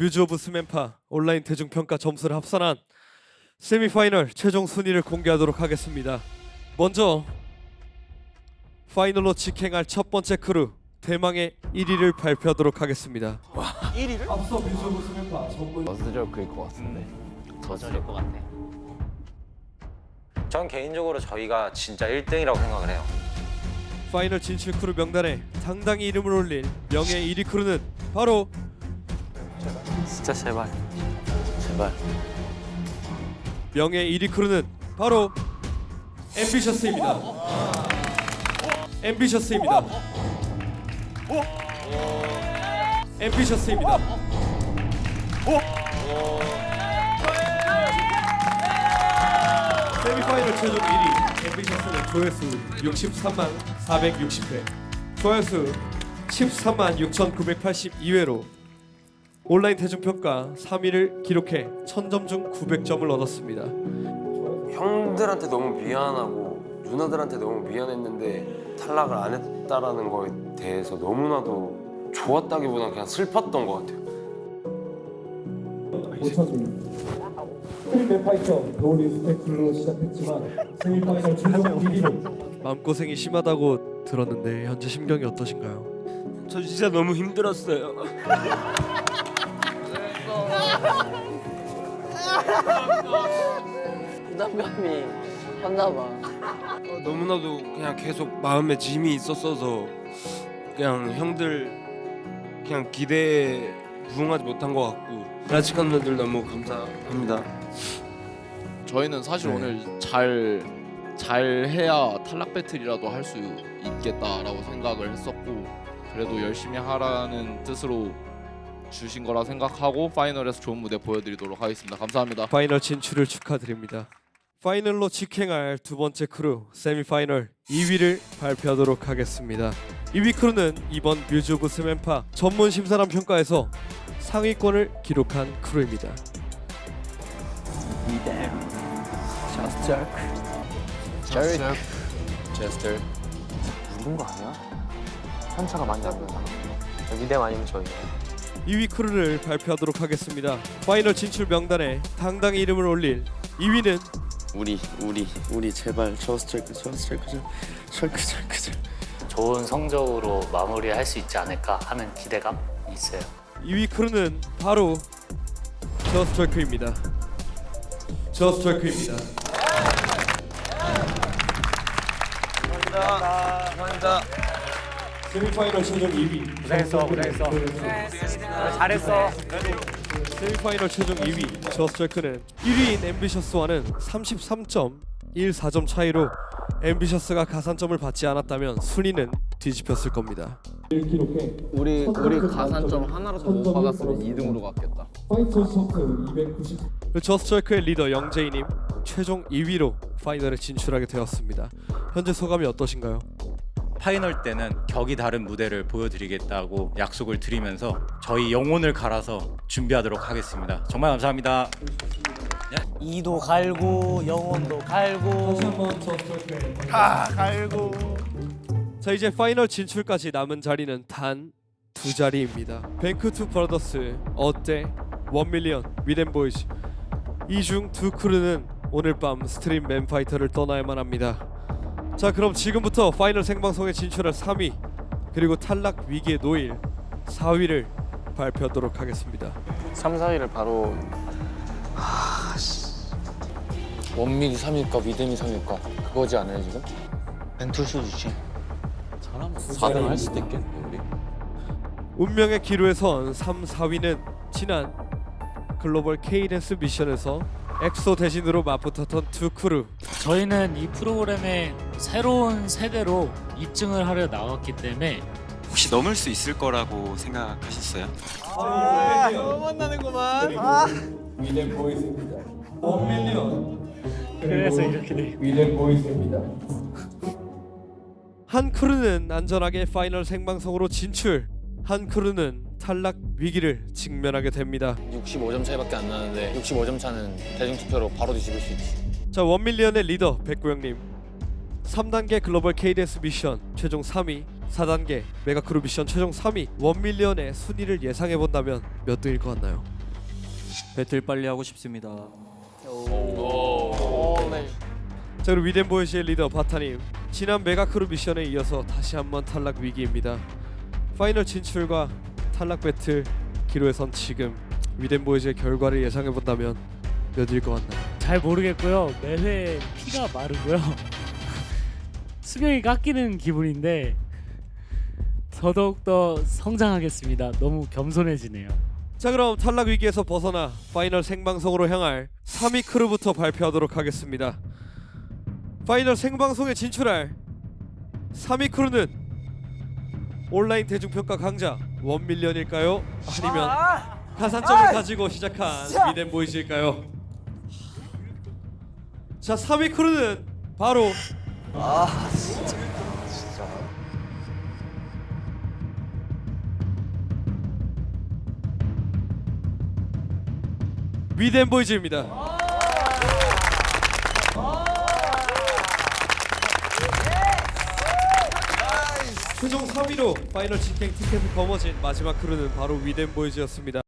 뮤즈 오브 스맨파 온라인 대중평가 점수를 합산한 세미파이널 최종 순위를 공개하도록 하겠습니다. 먼저 파이널로 직행할 첫 번째 크루 대망의 1위를 발표하도록 하겠습니다. 1위를? 앞서 뮤즈 오브 스맨파 전문 어스저크일 것 같은데. 더 저릴 것 같아. 전 개인적으로 저희가 진짜 1등이라고 생각을 해요. 파이널 진출 크루 명단에 당당히 이름을 올린 명예 1위 크루는 바로 진짜 제발. 제발. 명예 1위 크루는 바로 앰비셔스입니다. 앰비셔스입니다. 앰비셔스입니다. 세미파이널 최종 1위 앰비셔스는 조회수 63만 460회 조회수 13만 6,982회로 온라인 대중평가 3위를 기록해 1000점 중 900점을 얻었습니다. 형들한테 너무 미안하고 누나들한테 너무 미안했는데 탈락을 안 했다라는 거에 대해서 너무나도 좋았다기보다 그냥 슬펐던 것 같아요. 스트리트 파이터 노리 스펙트로 시작했지만 세미파이널 최종 1위로 마음고생이 심하다고 들었는데 현재 심경이 어떠신가요? 저 진짜 너무 힘들었어요. 부담감이 컸나 봐. 어, 너무나도 그냥 계속 마음에 짐이 있었어서 그냥 형들 그냥 기대에 부응하지 못한 것 같고 라치칸들 너무 감사합니다. 저희는 사실 네. 오늘 잘, 잘 해야 탈락 배틀이라도 할 수 있겠다라고 생각을 했었고 그래도 열심히 하라는 뜻으로 주신 거라 생각하고 파이널에서 좋은 무대 보여드리도록 하겠습니다. 감사합니다. 파이널 진출을 축하드립니다. 파이널로 직행할 두 번째 크루 세미파이널 2위를 발표하도록 하겠습니다. 2위 크루는 이번 뮤즈 오브 스맨파 전문 심사람 평가에서 상위권을 기록한 크루입니다. 제스터. 누군 거 아니야? 한차가 많이 안 되나? 미담 아니면 저희. 2위 크루를 발표하도록 하겠습니다. 파이널 진출 명단에 당당히 이름을 올릴 2위는 우리 우리 우리 제발 저 스트라이크 저 스트라이크 저 스트라이크 스트라이크 좋은 성적으로 마무리할 수 있지 않을까 하는 기대감 있어요. 2위 크루는 바로 저 스트라이크입니다. 저 스트라이크입니다. 감사합니다. 세미파이널 최종 2위. 고생했어, 고생했어. 잘했어. 세미파이널 최종 2위 저스트라이크는 1위인 앰비셔스와는 33.14점 차이로 앰비셔스가 가산점을 받지 않았다면 순위는 뒤집혔을 겁니다. 우리 우리 가산점 하나라도 못 받았으면 2등으로 갔겠다. 파이터 290 저스트라이크의 리더 영재이님 최종 2위로 파이널에 진출하게 되었습니다. 현재 소감이 어떠신가요? 파이널 때는 격이 다른 무대를 보여드리겠다고 약속을 드리면서 저희 영혼을 갈아서 준비하도록 하겠습니다. 정말 감사합니다. 이도 갈고 영혼도 갈고 다시 한번 저스트라이크의 자 이제 파이널 진출까지 남은 자리는 단 두 자리입니다. 뱅크 투 브라더스, 어때, 원 밀리언, 위덴 보이즈 이 중 두 크루는 오늘 밤 스트림 맨파이터를 떠나야만 합니다. 자 그럼 지금부터 파이널 생방송에 진출할 3위 그리고 탈락 위기에 놓일 4위를 발표하도록 하겠습니다. 3, 4위를 바로 원밀이 3위일까 믿음이 3위일까 그거지 않아요 지금? 벤투슈지 4등 할 수도 있겠네 우리. 운명의 기로에선 3, 4위는 지난 글로벌 K댄스 미션에서 엑소 대신으로 맞붙었던 두 크루 저희는 이 프로그램의 새로운 세대로 입증을 하려 나왔기 때문에 혹시 넘을 수 있을 거라고 생각하셨어요? 너무 만나는구만. 위덴 보이스입니다. 원 밀리언 그래서 이렇게 돼. 위덴 보이스입니다. 한 크루는 안전하게 파이널 생방송으로 진출. 한 크루는 탈락 위기를 직면하게 됩니다. 65점 차이밖에 안 나는데 65점 차는 대중투표로 바로 뒤집을 수 있지. 자 원밀리언의 리더 백구영님 3단계 글로벌 KDS 미션 최종 3위 4단계 메가크루 미션 최종 3위 원밀리언의 순위를 예상해 본다면 몇 등일 것 같나요? 배틀 빨리 하고 싶습니다. 자 그리고 위덴 보이즈의 리더 바타님 지난 메가크루 미션에 이어서 다시 한번 탈락 위기입니다 파이널 진출과 탈락 배틀 기로에 선 지금 위덴 보이즈의 결과를 예상해 본다면 몇일 것 같나요? 잘 모르겠고요. 매회 피가 마르고요. 수명이 깎이는 기분인데 더더욱 더 성장하겠습니다. 너무 겸손해지네요. 자 그럼 탈락 위기에서 벗어나 파이널 생방송으로 향할 3위 크루부터 발표하도록 하겠습니다 파이널 생방송에 진출할 3위 크루는 온라인 대중평가 강자 원밀리언일까요? 아니면 가산점을 가지고 시작한 미덴보이즈일까요? 자 3위 크루는 바로 미덴보이즈입니다. 최종 3위로 파이널 직행 티켓을 거머쥔 마지막 크루는 바로 위덴 보이즈였습니다